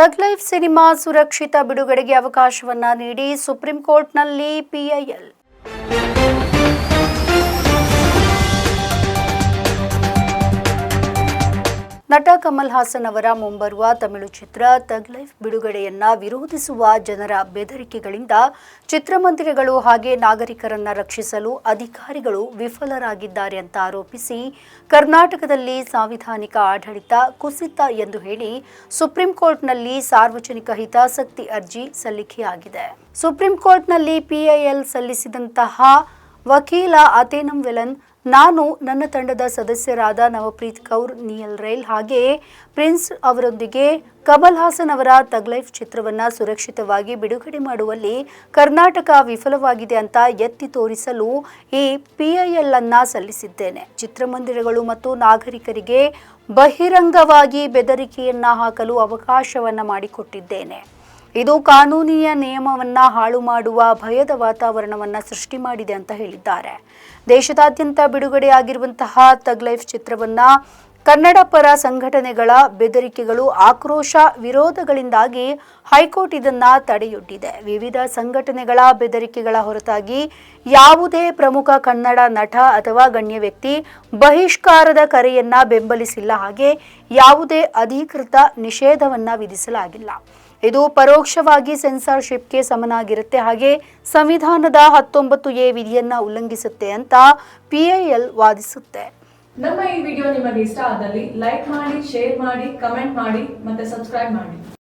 ತಗ್ life cinema ಸುರಕ್ಷಿತ ಬಿಡುಗಡೆಗೆ ಅವಕಾಶವನ್ನ ನೀಡಿ ಸುಪ್ರೀಂ ಕೋರ್ಟ್ನಲ್ಲಿ ಪಿಐಎಲ್ ನಟ ಕಮಲ್ ಹಾಸನ್ ಅವರ ಮುಂಬರುವ ತಮಿಳು ಚಿತ್ರ ತಗ್ ಲೈಫ್ ಬಿಡುಗಡೆಯನ್ನ ವಿರೋಧಿಸುವ ಜನರ ಬೆದರಿಕೆಗಳಿಂದ ಚಿತ್ರಮಂದಿರಗಳು ಹಾಗೆ ನಾಗರಿಕರನ್ನ ರಕ್ಷಿಸಲು ಅಧಿಕಾರಿಗಳು ವಿಫಲರಾಗಿದ್ದಾರೆ ಅಂತ ಆರೋಪಿಸಿ ಕರ್ನಾಟಕದಲ್ಲಿ ಸಾಂವಿಧಾನಿಕ ಆಡಳಿತ ಕುಸಿತ ಎಂದು ಹೇಳಿ ಸುಪ್ರೀಂ ಕೋರ್ಟ್ನಲ್ಲಿ ಸಾರ್ವಜನಿಕ ಹಿತಾಸಕ್ತಿ ಅರ್ಜಿ ಸಲ್ಲಿಕೆಯಾಗಿದೆ. ಸುಪ್ರೀಂ ಕೋರ್ಟ್ನಲ್ಲಿ ಪಿಐಎಲ್ ಸಲ್ಲಿಸಿದಂತಹ ವಕೀಲ ಅತೇನಂ ವೆಲನ್ ನಾನು ನನ್ನ ತಂಡದ ಸದಸ್ಯರಾದ ನವಪ್ರೀತ್ ಕೌರ್, ನಿಯಲ್ ರೈಲ್ ಹಾಗೆ ಪ್ರಿನ್ಸ್ ಅವರೊಂದಿಗೆ ಕಮಲ್ ಹಾಸನ್ ಅವರ ತಗ್ಲೈಫ್ ಚಿತ್ರವನ್ನು ಸುರಕ್ಷಿತವಾಗಿ ಬಿಡುಗಡೆ ಮಾಡುವಲ್ಲಿ ಕರ್ನಾಟಕ ವಿಫಲವಾಗಿದೆ ಅಂತ ಎತ್ತಿ ತೋರಿಸಲು ಈ ಪಿಐಎಲ್ ಅನ್ನ ಸಲ್ಲಿಸಿದ್ದೇನೆ. ಚಿತ್ರಮಂದಿರಗಳು ಮತ್ತು ನಾಗರಿಕರಿಗೆ ಬಹಿರಂಗವಾಗಿ ಬೆದರಿಕೆಯನ್ನ ಹಾಕಲು ಅವಕಾಶವನ್ನ ಮಾಡಿಕೊಟ್ಟಿದ್ದೇನೆ. ಇದು ಕಾನೂನಿಯ ನಿಯಮವನ್ನ ಹಾಳು ಮಾಡುವ ಭಯದ ವಾತಾವರಣವನ್ನ ಸೃಷ್ಟಿ ಮಾಡಿದೆ ಅಂತ ಹೇಳಿದ್ದಾರೆ. ದೇಶದಾದ್ಯಂತ ಬಿಡುಗಡೆಯಾಗಿರುವಂತಹ ತಗ್ ಲೈಫ್ ಚಿತ್ರವನ್ನ ಕನ್ನಡ ಪರ ಸಂಘಟನೆಗಳ ಬೆದರಿಕೆಗಳು, ಆಕ್ರೋಶ ವಿರೋಧಗಳಿಂದಾಗಿ ಹೈಕೋರ್ಟ್ ಇದನ್ನ ತಡೆಯೊಡ್ಡಿದೆ. ವಿವಿಧ ಸಂಘಟನೆಗಳ ಬೆದರಿಕೆಗಳ ಹೊರತಾಗಿ ಯಾವುದೇ ಪ್ರಮುಖ ಕನ್ನಡ ನಟ ಅಥವಾ ಗಣ್ಯ ವ್ಯಕ್ತಿ ಬಹಿಷ್ಕಾರದ ಕರೆಯನ್ನ ಬೆಂಬಲಿಸಿಲ್ಲ. ಹಾಗೆ ಯಾವುದೇ ಅಧಿಕೃತ ನಿಷೇಧವನ್ನ ವಿಧಿಸಲಾಗಿಲ್ಲ. ಇದು ಪರೋಕ್ಷವಾಗಿ ಸೆನ್ಸಾರ್ಶಿಪ್ಗೆ ಸಮನಾಗಿರುತ್ತೆ. ಹಾಗೆ ಸಂವಿಧಾನದ ಹತ್ತೊಂಬತ್ತು ಎ ವಿಧಿಯನ್ನ ಉಲ್ಲಂಘಿಸುತ್ತೆ ಅಂತ ಪಿಐಎಲ್ ವಾದಿಸುತ್ತೆ. ನಮ್ಮ ಈ ವಿಡಿಯೋ ನಿಮಗೆ ಇಷ್ಟ ಆದಲ್ಲಿ ಲೈಕ್ ಮಾಡಿ, ಶೇರ್ ಮಾಡಿ, ಕಮೆಂಟ್ ಮಾಡಿ ಮತ್ತೆ ಸಬ್ಸ್ಕ್ರೈಬ್ ಮಾಡಿ.